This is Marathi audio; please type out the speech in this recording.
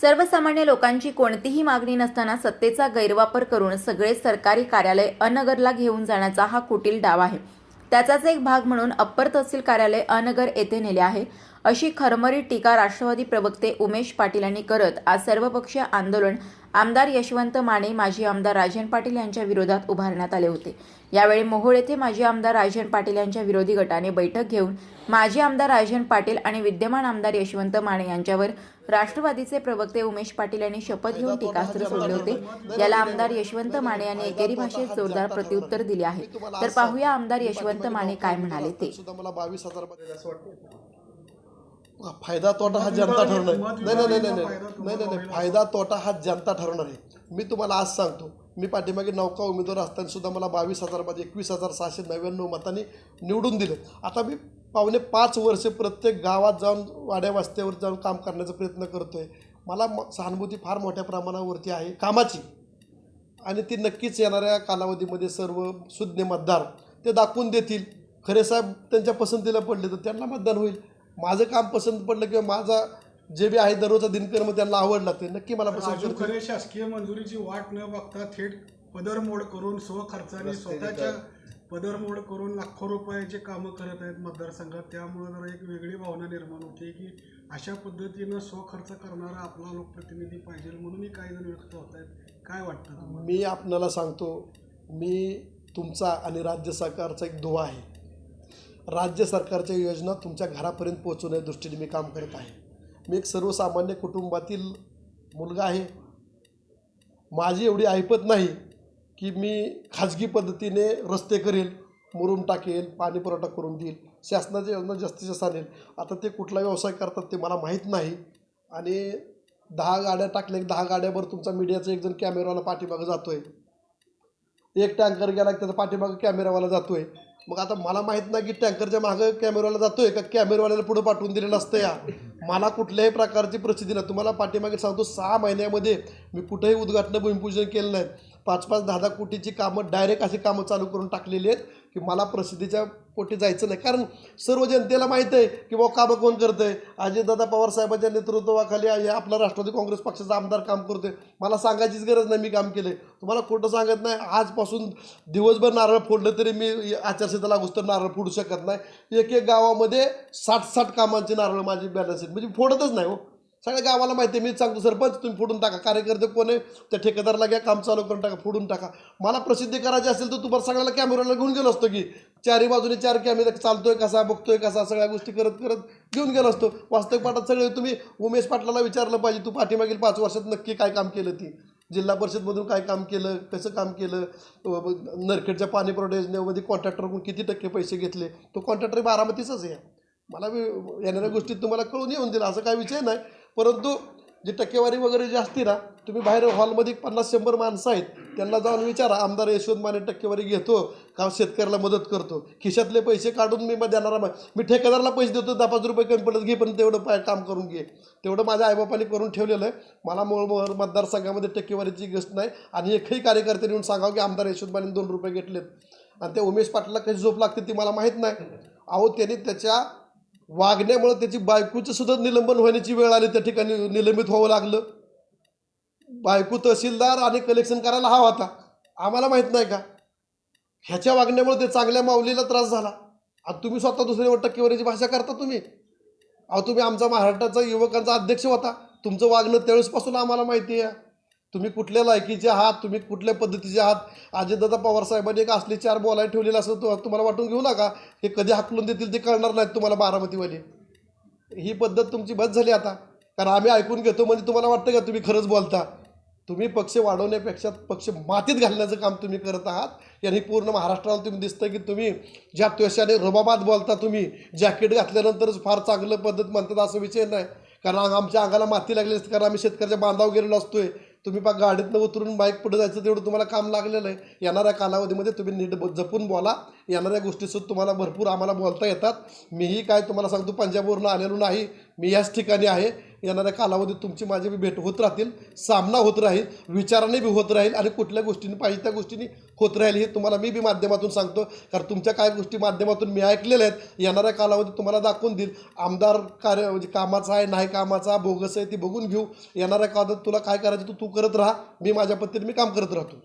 सर्वसामान्य लोकांची कोणतीही मागणी नसताना सत्तेचा गैरवापर करून सगळे सरकारी कार्यालय अनगरला घेऊन जाण्याचा हा कुटील डाव आहे. त्याचाच एक भाग म्हणून अप्पर तहसील कार्यालय अनगर येथे नेले आहे. अशी खरमरी टीका राष्ट्रवादी प्रवक्ते उमेश पाटील यांनी करत आज सर्वपक्षीय आंदोलन आमदार यशवंत माने माजी आमदार राजन पाटील यांच्या विरोधात उभारण्यात आले होते. यावेळी मोहोळ येथे माजी आमदार राजन पाटील यांच्या विरोधी गटाने बैठक घेऊन माजी आमदार राजन पाटील आणि विद्यमान आमदार यशवंत माने यांच्यावर राष्ट्रवादीचे प्रवक्ते उमेश पाटील यांनी शपथ घेऊन टीकास्त्र सोडले होते. याला आमदार यशवंत माने यांनी एकेरी भाषेत जोरदार प्रत्युत्तर दिले आहे. तर पाहूया आमदार यशवंत माने काय म्हणाले ते सुद्धा मला बावीस हजारमध्ये असं वाटतं फायदा तोटा हा जनता ठरणार आहे. नाही नाही नाही नाही नाही नाही नाही फायदा तोटा हा जनता ठरवणार आहे. मी तुम्हाला आज सांगतो मी पाठीमागे नौका उमेदवार असताना सुद्धा मला बावीस हजारमध्ये एकवीस हजार सहाशे नव्याण्णव मतांनी निवडून दिलं. आता मी पावणे पाच वर्ष प्रत्येक गावात जाऊन वाड्या वस्त्यावर जाऊन काम करण्याचा प्रयत्न करतोय. मला म- सहानुभूती फार मोठ्या प्रमाणावरती आहे कामाची. आणि ती नक्कीच येणाऱ्या कालावधीमध्ये सर्व सुज्ञ मतदार ते दाखवून देतील. खरे साहेब त्यांच्या पसंतीला पडले तर त्यांना मतदान होईल. माझं काम पसंत पडलं किंवा माझा जे बी आहे दररोजचा दिनक्रम त्यांना आवडला ते नक्की मला पसंत राजू करतील. खरे शासकीय मंजुरीची वाट न बघता थेट पदरमोड करून स्वखर्चाने स्वतःच्या पदरमोड करून लाखो रुपयाचे कामं करत आहेत मतदारसंघात. त्यामुळे जरा एक वेगळी भावना निर्माण होते की अशा पद्धतीनं स्वखर्च करणारा आपला लोकप्रतिनिधी पाहिजे म्हणूनही काही जण व्यक्त होत आहेत. काय वाटतं तुम्हाला? मी आपणाला सांगतो मी तुमचा आणि राज्य सरकारचा एक दुवा आहे. राज्य सरकारच्या योजना तुमच्या घरापर्यंत पोहोचवण्याच्या दृष्टीने मी काम करत आहे. मी एक सर्वसामान्य कुटुंबातील मुलगा आहे. माझी एवढी ऐपत नाही की मी खाजगी पद्धतीने रस्ते करेल मुरुम टाकेल पाणी पुरवठा करून देईल शासनाच्या योजना जास्तीत जास्त आणेल. आता ते कुठला व्यवसाय करतात ते मला माहीत नाही. आणि दहा गाड्या टाकल्या दहा गाड्यावर तुमचा मीडियाचा एक जण कॅमेरावाला पाठीमागं जातो आहे एक टँकर गेला की त्याचा पाठीमागं कॅमेरावाला जातो आहे मग आता मला माहीत नाही की टँकरच्या मागं कॅमेरावाला जातोय का? कॅमेरावाल्याला पुढे पाठवून दिलेलं असतं या. मला कुठल्याही प्रकारची प्रसिद्धी नाही. तुम्हाला पाठीमागे सांगतो सहा महिन्यामध्ये मी कुठेही उद्घाटन भूमिपूजन केलं नाही. पाच पाच दहा दहा कोटीची कामं डायरेक्ट अशी कामं चालू करून टाकलेली आहेत की मला प्रसिद्धीच्या पोटी जायचं नाही. कारण सर्व जनतेला माहीत आहे की बा कामं कोण करतं आहे अजितदादा पवार साहेबांच्या नेतृत्वाखाली आपला राष्ट्रवादी काँग्रेस पक्षाचा आमदार काम करतोय. मला सांगायचीच गरज नाही मी काम केलं तुम्हाला खोटं सांगत नाही आजपासून दिवसभर नारळ फोडलं तरी मी आचारसंहिता लागूच तर नारळ फोडू शकत नाही. एक एक गावामध्ये साठ साठ कामांचे नारळ माझी बॅलन्स आहेत. म्हणजे फोडतच नाही हो. सगळ्या गावाला माहिती आहे मी सांगतो सरपंच तुम्ही फोडून टाका कार्यकर्ते कोण आहे त्या ठेकेदारला घ्या काम चालू करून टाका फोडून टाका. मला प्रसिद्धी करायची असेल तर तुम्हाला सगळ्याला कॅमेराला घेऊन गेलो असतो की चारी बाजूने चार कॅमेरा चालतोय कसा बघतोय कसा सगळ्या गोष्टी करत करत घेऊन गेलो असतो. वास्तविक पाठात सगळे तुम्ही उमेश पाटलाला विचारलं पाहिजे तू पाठीमागील पाच वर्षात नक्की काय काम केलं ती? जिल्हा परिषदमधून काय काम केलं कसं काम केलं? नरखेडच्या पाणी पुरवठा योजनेमध्ये कॉन्ट्रॅक्टरकडून किती टक्के पैसे घेतले? तो कॉन्ट्रॅक्टर बारामतीचाच आहे. मला येणाऱ्या गोष्टीत तुम्हाला कळून येऊन दिला असं काही विषय नाही. परंतु जी टक्केवारी वगैरे जी असते ना तुम्ही बाहेर हॉलमध्ये पन्नास शंभर माणसं आहेत त्यांना जाऊन विचारा आमदार यशवंत माने टक्केवारी घेतो का शेतकऱ्याला मदत करतो. खिशातले पैसे काढून मी मग देणारा मी ठेकेदाराला पैसे देतो दहा पाच रुपये कमी पडत घे पण तेवढं पाय काम करून घे. तेवढं माझ्या आईबापाने करून ठेवलेलं आहे. मला मूळ मूळ मतदारसंघामध्ये टक्केवारीची गोष्ट नाही. आणि एकही कार्यकर्ते येऊन सांगावं की आमदार यशवंत माने दोन रुपये घेतलेत. आणि त्या उमेश पाटलाला कशी झोप लागते ती मला माहीत नाही. अहो त्यांनी त्याच्या वागण्यामुळे त्याची बायकोचं सुद्धा निलंबन होण्याची वेळ आली त्या ठिकाणी निलंबित व्हावं लागलं. बायको तहसीलदार आणि कलेक्शन करायला हवा होता. आम्हाला माहीत नाही का? ह्याच्या वागण्यामुळे ते चांगल्या माऊलीला त्रास झाला. आणि तुम्ही स्वतः दुसऱ्यावर टक्केवारीची भाषा करता तुम्ही. अहो तुम्ही आमचा महाराष्ट्राचा युवकांचा अध्यक्ष होता. तुमचं वागणं त्यावेळेसपासून आम्हाला माहिती आहे. तुम्ही कुठल्या लायकीचे आहात? तुम्ही कुठल्या पद्धतीचे आहात? अजितदादा पवार साहेबांनी एक असले चार बोलायला ठेवलेलं असं तु तुम्हाला वाटून घेऊ नका. हे कधी हाकलून देतील ते कळणार नाहीत तुम्हाला बारामतीवाले. ही पद्धत तुमची बस झाली आता. कारण आम्ही ऐकून घेतो म्हणजे तुम्हाला वाटतं का तुम्ही खरंच बोलता? तुम्ही पक्ष वाढवण्यापेक्षा पक्ष मातीत घालण्याचं काम तुम्ही करत आहात. यांनी पूर्ण महाराष्ट्राला तुम्ही दिसतं की तुम्ही ज्या त्वशाने रबाबात बोलता तुम्ही जॅकेट घातल्यानंतरच फार चांगलं पद्धत म्हणतात असं विषय नाही. कारण आमच्या अंगाला माती लागली असते कारण आम्ही शेतकऱ्याच्या बांधावर गेलेलो असतोय. तुम्ही पा गाडीतनं उतरून बाईक पुढे जायचं तेवढं तुम्हाला काम लागलेलं आहे. येणाऱ्या कालावधीमध्ये तुम्ही नीट जपून बोला. येणाऱ्या गोष्टीसुद्धा तुम्हाला भरपूर आम्हाला बोलता येतात. मीही काय तुम्हाला सांगतो पंजाबवरून आलेलो नाही. मी याच ठिकाणी आहे. येणाऱ्या कालावधीत तुमची माझी भेट होत राहतील सामना होत राहील विचाराने बी होत राहील आणि कुठल्या गोष्टींनी पाहिजे त्या गोष्टीने होत राहील हे तुम्हाला मी बी माध्यमातून सांगतो. कारण तुमच्या काय गोष्टी माध्यमातून मी ऐकलेल्या आहेत. येणाऱ्या कालावधीत तुम्हाला दाखवून देईल. आमदार कार्य म्हणजे कामाचा आहे नाही कामाचा बोगस आहे ती बघून घेऊ. येणाऱ्या कालावधीत तुला काय करायचं तू तू करत राहा. मी माझ्या पद्धतीने मी काम करत राहतो.